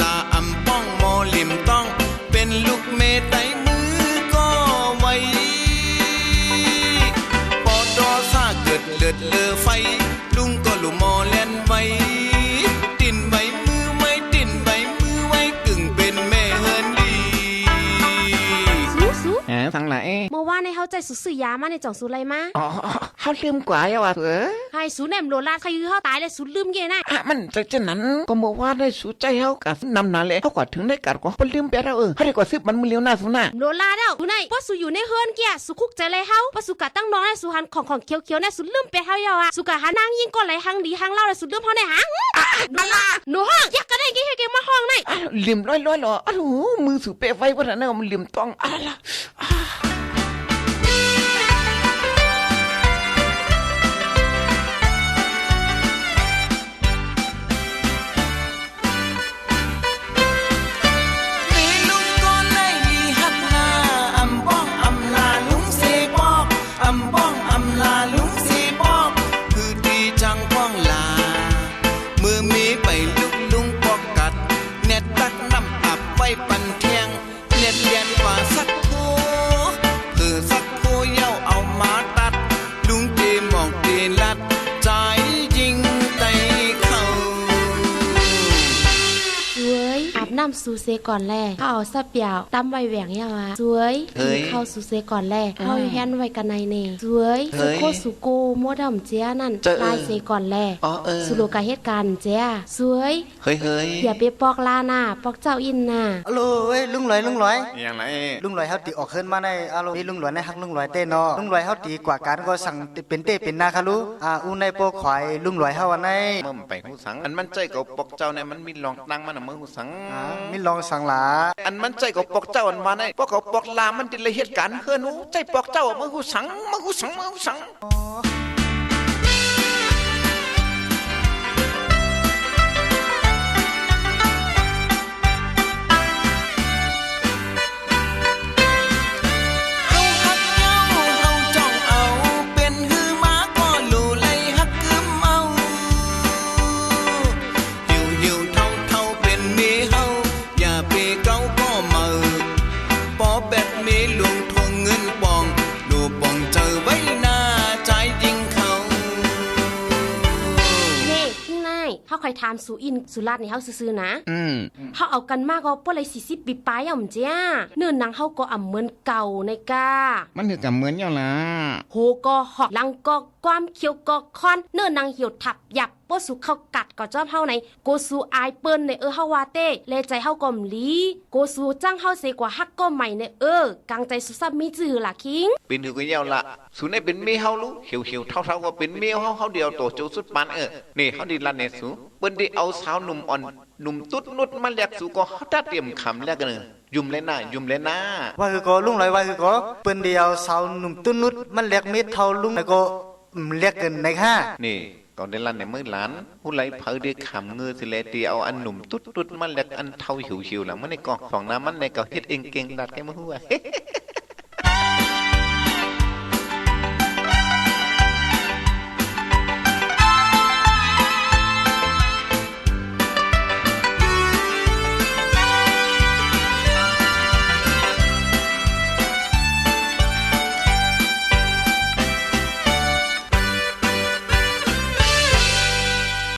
ลาอำป้องโมลิมต้อง เป็นลูกเมตไต สังไหลเมื่อวานในเฮาใจสุดซื้อยามาในจ่องสุไรมาอ๋อเขาลืมกว่าอย่าว่าเถอะให้สูแหนมโลลาดใครยื้อเฮาตายเลยสูลืมเกนะอะมันจะเช่นนั้นก็บอกว่าได้สู้ใจเขากับนำนาเลยเขากว่าถึงได้กัดก็ลืมไปแล้วเออเขาได้กว่าซื้อมันมือเลี้ยวหน้าสุน่ะโลลาดเด้าสูไหนว่าสูอยู่ในเฮือนเกียสุคุกใจเลยเฮาว่าสูกะตั้งน้องในสูหันของของเขียวๆในสูลืมไปเฮาเยาอะสูกะหานางยิงก่อนไหลหังดีหังเล่าเลยสูลืมเฮาในหังหนูหนูห้องอยากกันได้กี่เกมาห้องไหนอ้าวลืมร้อยร้อยๆเหรออ้าวมือสูเปะไฟว่านั้นมันลืมต้องอะไรล่ะมีลุงก็ไล่ลีหักหน้าอำบ้องอำลาลุงเสบอกอำบ้องอำลาลุงเสบอกคือดีจังป้องลามือมีไปลุกลุงปอกกัด เน็ตตักน้ำอับไว้ปันเท สูเซก่อนแลเขาเอาสับเปียวตั้มไว้แหวงเยาอะสวยเฮ้ยเข้าสูเซก่อนแลเขาแฮนไว้กันในเน่สวยเฮ้สุยโคสุโกโมดำเจียนั่นเจอลายเซก่อนแลอ๋อเออสุโลกาเหตุการณ์เจียสวยเฮ้ยเฮ้ยอย่าไปปอกลาหน้าปอกเจ้าอินน่ะอะโลเอ้ยลุงหลอยลุงหลอยอย่างไรลุงหลอยเฮาตีออกเคินมาในอะโลนี่ลุงหลอยในฮักลุงหลอยเต้เนาะลุงหลอยเฮาตีกว่าการก็สั่งเป็นเต้เป็นนาคารุอ่าอูในโปขวายลุงหลอยเฮาวันในเมื่อมันไปหูสังอันมันใจกับปอกเจ้าเนี่ยมันมีลองตังมันอะมือหูสังอ่ามิลองสั่งหลา อันมันใจกับปอกเจ้าอันมาในปอกเขาปอกลามันติดเลยเหตุการณ์เฮือนูใจปอกเจ้ามือหูสังมือหูสังมือหูสัง เงินปอง ดูปองเจอไว้หน้าใจยิงเขาเน่พี่นายเขาคอยถามสูอินสุราษฎร์นี่เฮาซื่อๆนะอืมเขาเอากันมากก็ปเลย40ปีปลายอะมเจ้าเนื่นนางเฮาก็อ่ำเหมือนเก่าในกามันถือกับเหมือนอย่างละโหก็หอกลังก็ความเขียวก็คอน เนิ่นนางเหี่ยวทับหยับ ปสุเข้ากัดก็จอมเฮาในโกสูอายเปิ้นในเออเฮาวาเต้เลใจเฮาก็มลีโกสูจ้างเฮาเสกว่าฮักก็ใหม่ในเออกางใจสุซับมีจือล่ะคิงเป็นถือกันยาวละสูในเป็นเมียเฮารู้เหี่ยวเหี่ยวเท่าเท่าว่าเป็นเมียเฮาเฮาเดียวโตจูสุดปานเออนี่เฮาดีละเนสูเปิ้นได้เอาสาวหนุ่มอ่อนหนุ่มตุ๊ดนุดมาแลกสูก็เฮาตัดเตรียมคำแลกกันเออยุ่มเลยนะยุ่มเลยนะว่าคือก็ลุงหลอยว่าคือก็เปิ้นเดียวสาวหนุ่มตุ้นนุดมันเรียกเม็ดเท่าลุงแล้วก็อืมเรียกเกินในห้านี่ ก่อนได้ลันในมือหลานผู้ไหลเผอได้ขำเงือสิเลตีเอาอันหนุ่มตุ๊ดตุ๊ดมันแลกอันเท่าหิวหิวหลังมันในกองสองน้ำมันในก็เฮ็ดเองเก่งดัดแกมือหัว